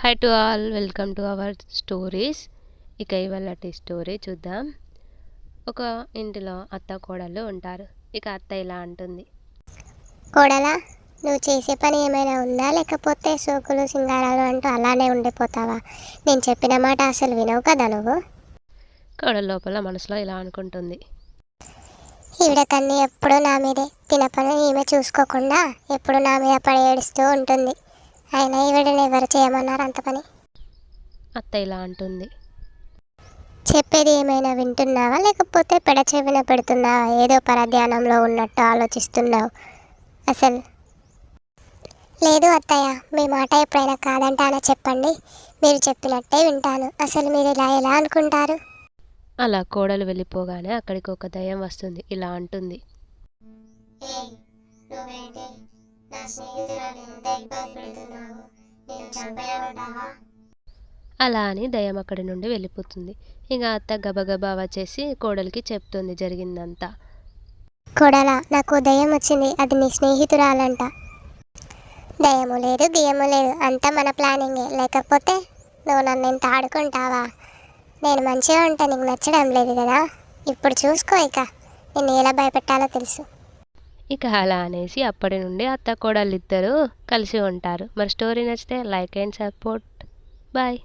Hi to all welcome to our stories ఇక ఇవాళ story చూద్దాం. ఒక ఇంటిలో అత్త కోడళ్ళు ఉంటారు. ఇక అత్త ఇలా అంటుంది. కోడలా నువ్వు చేసే పని ఏమైనా ఉందా? లేకపోతే సోకులు సింగారాలు అంటూ అలానే ఉండిపోతావా? నేను చెప్పిన మాట అసలు వినవు కదా నువ్వు? కోడల లోపల మనసులో ఇలా అనుకుంటుంది. ఈవిడ కన్నీ ఎప్పుడూ నా మీదే. తిన పని ఈమె చూసుకోకుండా ఎప్పుడు నా మీద పడి ఏడుస్తూ ఉంటుంది. అయినా ఈవిడని ఎవరు చేయమన్నారు అంత పని? అత్త ఇలా అంటుంది. చెప్పేది ఏమైనా వింటున్నావా? లేకపోతే పెడచెవిన పెడుతున్నావా? ఏదో పరధ్యానంలో ఉన్నట్టు ఆలోచిస్తున్నావు అసలు? లేదు అత్తయ్య మీ మాట ఎప్పుడైనా కాదంటానా చెప్పండి. మీరు చెప్పినట్టే వింటాను. అసలు మీరు ఇలా ఎలా అనుకుంటారు? అలా కోడలు వెళ్ళిపోగానే అక్కడికి ఒక దయ్యం వస్తుంది. ఇలా అంటుంది. అలా అని దయ్యం అక్కడి నుండి వెళ్ళిపోతుంది. ఇక అత్త గబగబా వచ్చేసి కోడలికి చెప్తుంది జరిగిందంతా. కొడలా నాకు దయ్యం వచ్చింది. అది నీ స్నేహితురాలంట. దయ్యము లేదు బియ్యము లేదు. అంతా మన ప్లానింగే. లేకపోతే నువ్వు నన్ను ఇంత ఆడుకుంటావా? నేను మంచిగా ఉంటా నీకు నచ్చడం లేదు కదా. ఇప్పుడు చూసుకో ఇక. నేను ఎలా భయపెట్టాలో తెలుసు. ఇక అలా అనేసి అప్పటి నుండి అత్త కోడలిద్దరూ కలిసి ఉంటారు. మరి స్టోరీ నచ్చితే లైక్ అండ్ సపోర్ట్. బాయ్.